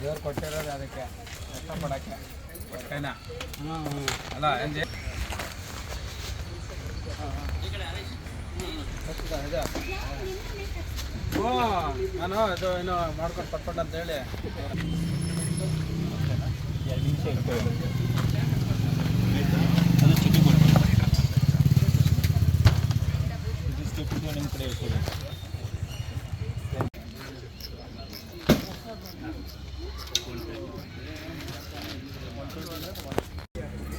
ದೇವ್ರು ಕೊಟ್ಟಿರೋದು ಅದಕ್ಕೆ ಕಷ್ಟಪಡಕ್ಕೆ ಹೊಟ್ಟೆನಾ ಅಲ್ಲ, ಎಂಜೆ? ಓ ನಾನು ಅದು ಏನೋ ಮಾಡ್ಕೊಂಡು ಪಟ್ಪಟ್ ಅಂತ ಹೇಳಿ. ಹಾಂ ಹಾಂ ಇಲ್ಲೇ ಕುಬ್ರಾಜ್ ಹತ್ರ ಇದೀನಿ ನಾನು ನನ್ನ- ನನಗೆ ಹಂಗೆ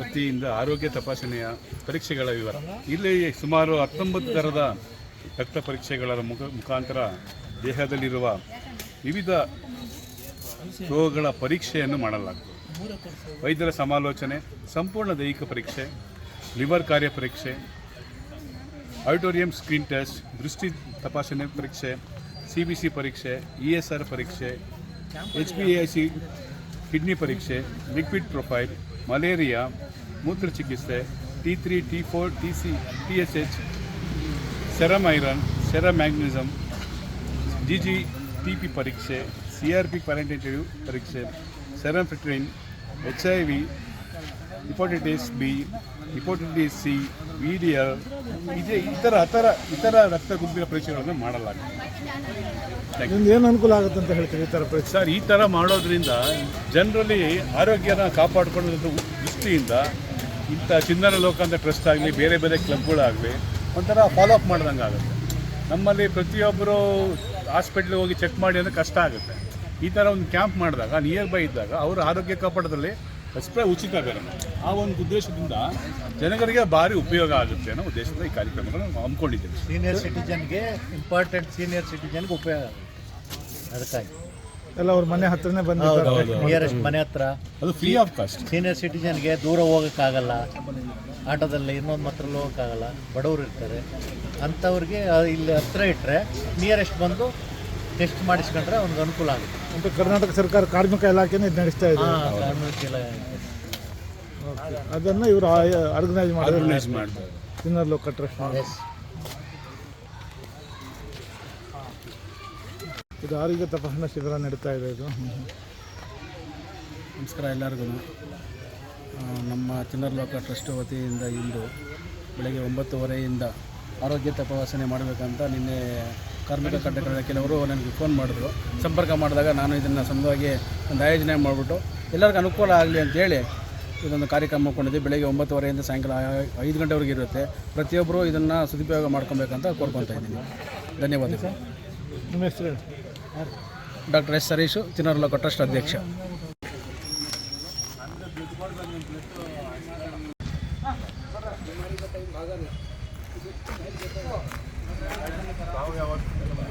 ವತಿಯಿಂದ ಆರೋಗ್ಯ ತಪಾಸಣೆಯ ಪರೀಕ್ಷೆಗಳ ವಿವರ. ಇಲ್ಲಿ ಸುಮಾರು ಹತ್ತೊಂಬತ್ತು ಥರದ ರಕ್ತ ಪರೀಕ್ಷೆಗಳ ಮುಖ ಮುಖಾಂತರ ದೇಹದಲ್ಲಿರುವ ವಿವಿಧ ರೋಗಗಳ ಪರೀಕ್ಷೆಯನ್ನು ಮಾಡಲಾಗುತ್ತದೆ ವೈದ್ಯರ ಸಮಾಲೋಚನೆ, ಸಂಪೂರ್ಣ ದೈಹಿಕ ಪರೀಕ್ಷೆ, ಲಿವರ್ ಕಾರ್ಯ ಪರೀಕ್ಷೆ, ಆಡಿಟೋರಿಯಂ ಸ್ಕ್ರೀನ್ ಟೆಸ್ಟ್, ದೃಷ್ಟಿ ತಪಾಸಣೆ ಪರೀಕ್ಷೆ, ಸಿ ಬಿ ಸಿ ಪರೀಕ್ಷೆ, ಇ ಎಸ್ ಆರ್ ಪರೀಕ್ಷೆ, H P I C kidney ಪರೀಕ್ಷೆ ಲಿಕ್ವಿಡ್ ಪ್ರೊಫೈಲ್ ಮಲೇರಿಯಾ ಮೂತ್ರ ಚಿಕಿತ್ಸೆ T three T four T C T S H serum iron serum magnesium G G T P ಪರೀಕ್ಷೆ C R P ಕ್ವಾರಂಟೈಟಿವ್ ಪರೀಕ್ಷೆ serum ferritin H I V hepatitis B hepatitis C V D L ಇದೇ ಇತರ ಇತರ ಇತರ ರಕ್ತ ಗುಂಪಿನ ಪರೀಕ್ಷೆಗಳನ್ನು ಮಾಡಲಾಗಿದೆ. ಏನು ಅನುಕೂಲ ಆಗುತ್ತೆ ಅಂತ ಹೇಳ್ತೀವಿ ಈ ಥರ ಪರೀಕ್ಷೆ ಸರ್ ಈ ಥರ ಮಾಡೋದ್ರಿಂದ ಜನರಲ್ಲಿ ಆರೋಗ್ಯನ ಕಾಪಾಡ್ಕೊಳ್ಳೋದ್ರ ದೃಷ್ಟಿಯಿಂದ ಇಂಥ ಚಿನ್ನರ ಲೋಕ ಅಂತ ಟ್ರಸ್ಟ್ ಆಗಲಿ ಬೇರೆ ಬೇರೆ ಕ್ಲಬ್ಗಳಾಗಲಿ ಒಂಥರ ಫಾಲೋ ಅಪ್ ಮಾಡ್ದಂಗೆ ಆಗುತ್ತೆ. ನಮ್ಮಲ್ಲಿ ಪ್ರತಿಯೊಬ್ಬರು ಹಾಸ್ಪಿಟ್ಲಿಗೆ ಹೋಗಿ ಚೆಕ್ ಮಾಡಿ ಅಂದರೆ ಕಷ್ಟ ಆಗುತ್ತೆ. ಈ ಥರ ಒಂದು ಕ್ಯಾಂಪ್ ಮಾಡಿದಾಗ ನಿಯರ್ ಬೈ ಇದ್ದಾಗ ಅವರ ಆರೋಗ್ಯ ಕಾಪಾಡೋದ್ರಲ್ಲಿ ಅಷ್ಟೇ ಉಚಿತ ಬೇರೆ. ಆ ಒಂದು ಉದ್ದೇಶದಿಂದ ಜನಗಳಿಗೆ ಭಾರಿ ಉಪಯೋಗ ಆಗುತ್ತೆ ಅನ್ನೋ ಉದ್ದೇಶದಿಂದ ಈ ಕಾರ್ಯಕ್ರಮಗಳನ್ನು ಹಮ್ಮಿಕೊಂಡಿದ್ದೇವೆ. ಸೀನಿಯರ್ ಸಿಟಿಜನ್ಗೆ ಇಂಪಾರ್ಟೆಂಟ್ ಸೀನಿಯರ್ ಸಿಟಿಜನ್ಗೆ ಉಪಯೋಗ ಆಗುತ್ತೆ. ಅದಕ್ಕಾಗಿ. ಎಲ್ಲ ಅವ್ರ ಮನೆ ಹತ್ರನೇ ಬಂದಿದ್ದಾರೆ. ನಿಯರೆಸ್ಟ್ ಮನೆ ಹತ್ರ. ಅದು ಫ್ರೀ ಆಫ್ ಕಾಸ್ಟ್ ಸೀನಿಯರ್ ಸಿಟಿಜನ್ಗೆ ದೂರ ಹೋಗೋಕ್ಕಾಗಲ್ಲ. ಆಟೋದಲ್ಲಿ ಇನ್ನೊಂದು ಮಾತ್ರ ಹೋಗೋಕ್ಕಾಗಲ್ಲ. ಬಡವರು ಇರ್ತಾರೆ. ಅಂಥವ್ರಿಗೆ ಇಲ್ಲಿ ಹತ್ರ ಇಟ್ಟರೆ ನಿಯರೆಸ್ಟ್ ಬಂದು ಟೆಸ್ಟ್ ಮಾಡಿಸ್ಕೊಂಡ್ರೆ ಅವ್ನಿಗೆ ಅನುಕೂಲ ಆಗುತ್ತೆ. ಅಂತ ಕರ್ನಾಟಕ ಸರ್ಕಾರ ಕಾರ್ಮಿಕ ಇಲಾಖೆನೇ ಇದು ನಡೆಸ್ತಾ ಇದೆ. ಹಾಂ ಕಾರ್ಮಿಕ ಇಲಾಖೆ. ಅದನ್ನು ಇವರು ಆರ್ಗನೈಸ್ ಮಾಡಿದ್ರು ಆರ್ಗನೈಸ್ ಮಾಡ್ತಾರೆ. ಚಿನ್ನರ್ ಲೋಕ ಟ್ರಸ್ಟ್ ಇದು ಆರೋಗ್ಯ ತಪಾಸಣಾ ಶಿಬಿರ ನಡೀತಾ ಇದೆ ಇದು. ನಮಸ್ಕಾರ ಎಲ್ಲರಿಗೂ. ನಮ್ಮ ಚಿನ್ನರ್ಲೋಕ ಟ್ರಸ್ಟ್ ವತಿಯಿಂದ ಇಂದು ಬೆಳಗ್ಗೆ ಒಂಬತ್ತುವರೆಯಿಂದ ಆರೋಗ್ಯ ತಪಾಸಣೆ ಮಾಡಬೇಕಂತ ನಿನ್ನೆ ಕಾರ್ಮಿಕ ಕಟ್ಟಕಡೆ ಕೆಲವರು ನನಗೆ ಫೋನ್ ಮಾಡಿದ್ರು. ಸಂಪರ್ಕ ಮಾಡಿದಾಗ ನಾನು ಇದನ್ನು ಸಂದವಾಗಿ ಒಂದು ಆಯೋಜನೆ ಮಾಡಿಬಿಟ್ಟು ಎಲ್ಲರಿಗೂ ಅನುಕೂಲ ಆಗಲಿ ಅಂತೇಳಿ ಇದೊಂದು ಕಾರ್ಯಕ್ರಮ ಕೊಂಡಿದ್ದೆ ಬೆಳಗ್ಗೆ ಒಂಬತ್ತುವರೆಯಿಂದ ಸಾಯಂಕಾಲ ಐದು ಗಂಟೆವರೆಗೆ ಇರುತ್ತೆ. ಪ್ರತಿಯೊಬ್ಬರು ಇದನ್ನು ಸದುಪಯೋಗ ಮಾಡ್ಕೊಬೇಕಂತ ಕೋರ್ಕೊತಾ ಇದ್ದೀನಿ. ಧನ್ಯವಾದ ಸರ್ ಡಾಕ್ಟರ್ ಎಸ್ ಸರೀಶು ಚಿನ್ನೂರು ಟ್ರಸ್ಟ್ ಅಧ್ಯಕ್ಷ.